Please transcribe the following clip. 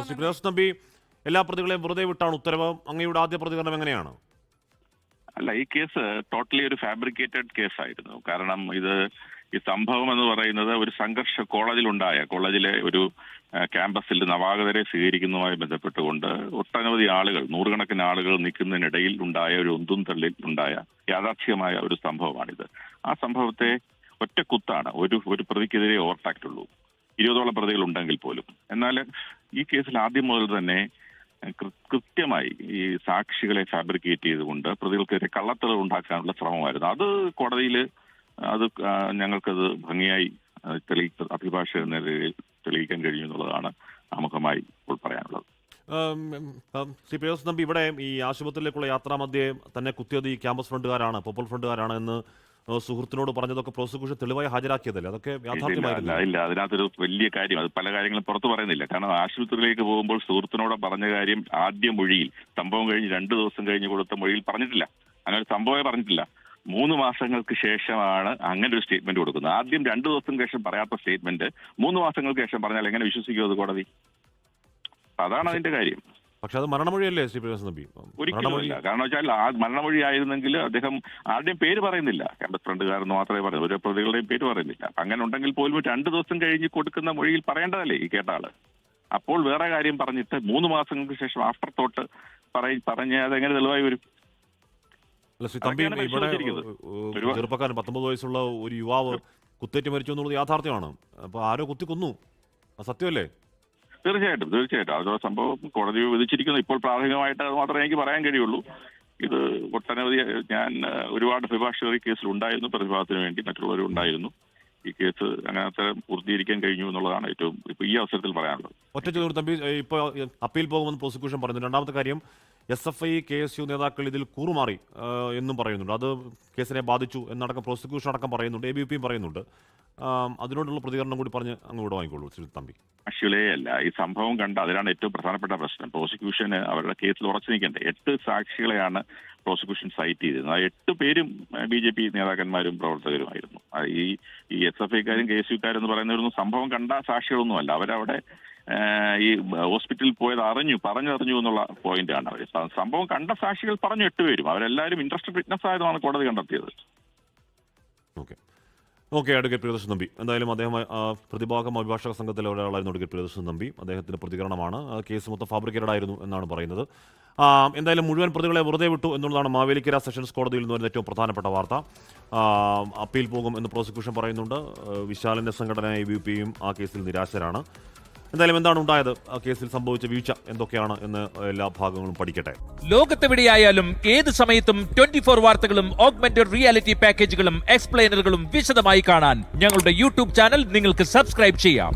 ശ്രീ പ്രകാശ് നമ്പി എല്ലാ പ്രതികളെയും വെറുതെ വിട്ടാണ് ഉത്തരവ്. അങ്ങയുടെ ആദ്യ പ്രതികരണം എങ്ങനെയാണ്? അല്ല ഈ കേസ് ടോട്ടലി ഒരു ഫാബ്രിക്കേറ്റഡ് കേസായിരുന്നു. കാരണം ഇത് ഈ സംഭവം എന്ന് പറയുന്നത് ഒരു സംഘർഷ കോളേജിലുണ്ടായ കോളേജിലെ ഒരു ക്യാമ്പസിൽ നവാഗതരെ സ്വീകരിക്കുന്നതുമായി ബന്ധപ്പെട്ടുകൊണ്ട് ഒട്ടനവധി ആളുകൾ നൂറുകണക്കിന് ആളുകൾ നിൽക്കുന്നതിനിടയിൽ ഉണ്ടായ ഒരു ഒന്തും തള്ളിൽ ഉണ്ടായ യാഥാർത്ഥ്യമായ ഒരു സംഭവമാണിത്. ആ സംഭവത്തെ ഒറ്റ കുത്താണ് ഒരു ഒരു പ്രതിക്കെതിരെ ഓവർടാക്റ്റുള്ളൂ ഇരുപതോളം പ്രതികൾ ഉണ്ടെങ്കിൽ പോലും. എന്നാൽ ഈ കേസിൽ ആദ്യം മുതൽ തന്നെ കൃത്യമായി ഈ സാക്ഷികളെ ഫാബ്രിക്കേറ്റ് ചെയ്തുകൊണ്ട് പ്രതികൾക്കെതിരെ കള്ളത്തറവ് ഉണ്ടാക്കാനുള്ള ശ്രമമായിരുന്നു. അത് കോടതിയിൽ അത് ഞങ്ങൾക്കത് ഭംഗിയായി തെളി അഭിഭാഷക എന്ന നിലയിൽ തെളിയിക്കാൻ കഴിഞ്ഞു എന്നുള്ളതാണ് ആമുഖമായി ഇപ്പോൾ പറയാനുള്ളത്. ശ്രീ പ്രകാശ് നമ്പി ഇവിടെ ഈ ആശുപത്രിയിലേക്കുള്ള യാത്രാമധ്യേ തന്നെ കുത്തിയത് ഈ ക്യാമ്പസ് ഫ്രണ്ടുകാരാണ് പോപ്പുലർ ഫ്രണ്ടുകാരാണ് എന്ന് സുഹൃത്തിനോട് പറഞ്ഞതൊക്കെ പ്രോസിക്യൂഷൻ തെളിവായി ഹാജരാക്കിയതല്ലേ? അതൊക്കെ യാഥാർത്ഥ്യമായിരുന്നു ഇല്ല അതിനകത്തൊരു വലിയ കാര്യം അത് പല കാര്യങ്ങളും പുറത്തു പറയുന്നില്ല. കാരണം ആശുപത്രിയിലേക്ക് പോകുമ്പോൾ സുഹൃത്തിനോട് പറഞ്ഞ കാര്യം ആദ്യ മൊഴിയിൽ സംഭവം കഴിഞ്ഞ് രണ്ടു ദിവസം കഴിഞ്ഞ് കൊടുത്ത മൊഴിയിൽ പറഞ്ഞിട്ടില്ല. അങ്ങനെ ഒരു സംഭവമേ പറഞ്ഞിട്ടില്ല. മൂന്ന് മാസങ്ങൾക്ക് ശേഷമാണ് അങ്ങനെ ഒരു സ്റ്റേറ്റ്മെന്റ് കൊടുക്കുന്നത്. ആദ്യം രണ്ടു ദിവസം ശേഷം പറയാത്ത സ്റ്റേറ്റ്മെന്റ് മൂന്ന് മാസങ്ങൾക്ക് ശേഷം പറഞ്ഞാൽ എങ്ങനെ വിശ്വസിക്കും അത് കോടതി? അതാണ് അതിന്റെ കാര്യം. പക്ഷെ അത് മരണമൊഴിയല്ലേ ശ്രീ പ്രകാശ് നമ്പി? ഒരിക്കലുമില്ല. കാരണം വെച്ചാൽ ആ മരണമൊഴി ആയിരുന്നെങ്കിൽ അദ്ദേഹം ആരുടെയും പേര് പറയുന്നില്ല. ക്യാമ്പസ് ഫ്രണ്ടുകാരെന്ന് മാത്രമേ പറയൂ ഓരോ പ്രതികളുടെയും പേര് പറയുന്നില്ല. അങ്ങനെ ഉണ്ടെങ്കിൽ പോലും രണ്ട് ദിവസം കഴിഞ്ഞ് കൊടുക്കുന്ന മൊഴിയിൽ പറയേണ്ടതല്ലേ ഈ കേട്ട ആൾ അപ്പോൾ വേറെ കാര്യം പറഞ്ഞിട്ട് മൂന്ന് മാസങ്ങൾക്ക് ശേഷം ആഫ്റ്റർ തോട്ട് പറയ പറഞ്ഞ അതെങ്ങനെ തെളിവായി വരും? തമ്പി ഇവിടെ ചെറുപ്പക്കാരൻ പത്തൊമ്പത് വയസ്സുള്ള ഒരു യുവാവ് കുത്തേറ്റ് മരിച്ചു എന്നുള്ളത് യാഥാർത്ഥ്യമാണ്. അപ്പൊ ആരോ കുത്തി കൊന്നു. സത്യമല്ലേ? തീർച്ചയായിട്ടും തീർച്ചയായിട്ടും. അതോ സംഭവം കോടതി വിധിച്ചിരിക്കുന്നു. ഇപ്പോൾ പ്രാഥമികമായിട്ട് അത് മാത്രമേ എനിക്ക് പറയാൻ കഴിയുള്ളൂ. ഇത് ഒട്ടനവധി ഞാൻ ഒരുപാട് അഭിഭാഷകർ കേസിൽ ഉണ്ടായിരുന്നു. പ്രതിഭാഗത്തിന് വേണ്ടി മറ്റുള്ളവരും ഉണ്ടായിരുന്നു. ഈ കേസ് അങ്ങനത്തെ പൂർത്തീകരിക്കാൻ കഴിഞ്ഞു എന്നുള്ളതാണ് ഏറ്റവും ഇപ്പൊ ഈ അവസരത്തിൽ പറയാനുള്ളത്. ഒറ്റ ചോദ്യം ഇപ്പോൾ അപ്പീൽ പോകുമെന്ന് പ്രോസിക്യൂഷൻ പറഞ്ഞു. രണ്ടാമത്തെ കാര്യം S F I K S U നേതാക്കൾ ഇതിൽ കൂറുമാറി എന്നും പറയുന്നുണ്ട്. അത് കേസിനെ ബാധിച്ചു എന്നടക്കം പ്രോസിക്യൂഷൻ അടക്കം പറയുന്നുണ്ട് എ ബി പിയും പറയുന്നുണ്ട്. അതിനോടുള്ള പ്രതികരണം കൂടി പറഞ്ഞ് അങ്ങോട്ട് വാങ്ങിക്കോളൂ ശ്രീ തമ്പി. ആക്ച്വലേ അല്ല ഈ സംഭവം കണ്ട അതിലാണ് ഏറ്റവും പ്രധാനപ്പെട്ട പ്രശ്നം. പ്രോസിക്യൂഷന് അവരുടെ കേസിൽ ഉറച്ചു നിൽക്കണ്ടേ. എട്ട് സാക്ഷികളെയാണ് പ്രോസിക്യൂഷൻ സൈറ്റ് ചെയ്തിരുന്നത്. ആ എട്ട് പേരും ബി ജെ പി നേതാക്കന്മാരും പ്രവർത്തകരുമായിരുന്നു. ഈ ഈ എസ് എഫ് ഐക്കാരും കെ എസ് യുക്കാരും എന്ന് പറയുന്നവരൊന്നും സംഭവം കണ്ട സാക്ഷികളൊന്നുമല്ല. അവരവിടെ ഈ ഹോസ്പിറ്റലിൽ പോയത് അറിഞ്ഞു പറഞ്ഞറിഞ്ഞു എന്നുള്ള പോയിന്റ് ആണ് സംഭവം കണ്ട സാക്ഷികൾ പറഞ്ഞു എട്ട് പേരും. അവരെല്ലാവരും ഇൻട്രസ്റ്റഡ് വിറ്റ്നസ് ആയതാണ് കോടതി കണ്ടെത്തിയത്. Okay. Okay advocate Priyadarshan Nambi. എന്തായാലും അദ്ദേഹം പ്രതിഭാഗം അഭിഭാഷക സംഘത്തിലെ ഒരാളായിരുന്നു അഡ്വക്കേറ്റ് പ്രിയദർശൻ നമ്പി. അദ്ദേഹത്തിന്റെ പ്രതികരണമാണ്. കേസ് മൊത്തം ഫാബ്രിക്കേറ്റഡ് ആയിരുന്നു എന്നാണ് പറയുന്നത്. എന്തായാലും മുഴുവൻ പ്രതികളെ വെറുതെ വിട്ടു എന്നുള്ളതാണ് മാവേലിക്കര സെഷൻസ് കോടതിയിൽ നിന്ന് വരുന്ന ഏറ്റവും പ്രധാനപ്പെട്ട വാർത്ത. അപ്പീൽ പോകും എന്ന് പ്രോസിക്യൂഷൻ പറയുന്നുണ്ട്. വിശാലിന്റെ സംഘടന എ ബി പിയും ആ കേസിൽ നിരാശരാണ്. എന്തായാലും എന്താണ് ഉണ്ടായത്? കേസിൽ സംഭവിച്ച വീഴ്ച എന്തൊക്കെയാണ് എന്ന് എല്ലാ ഭാഗങ്ങളും പഠിക്കട്ടെ. ലോകത്തെവിടെയായാലും ഏത് സമയത്തും ട്വന്റി ഫോർ വാർത്തകളും ഓഗ്മെന്റഡ് റിയാലിറ്റി പാക്കേജുകളും എക്സ്പ്ലെയിനറുകളും വിശദമായി കാണാൻ ഞങ്ങളുടെ യൂട്യൂബ് ചാനൽ നിങ്ങൾക്ക് സബ്സ്ക്രൈബ് ചെയ്യാം.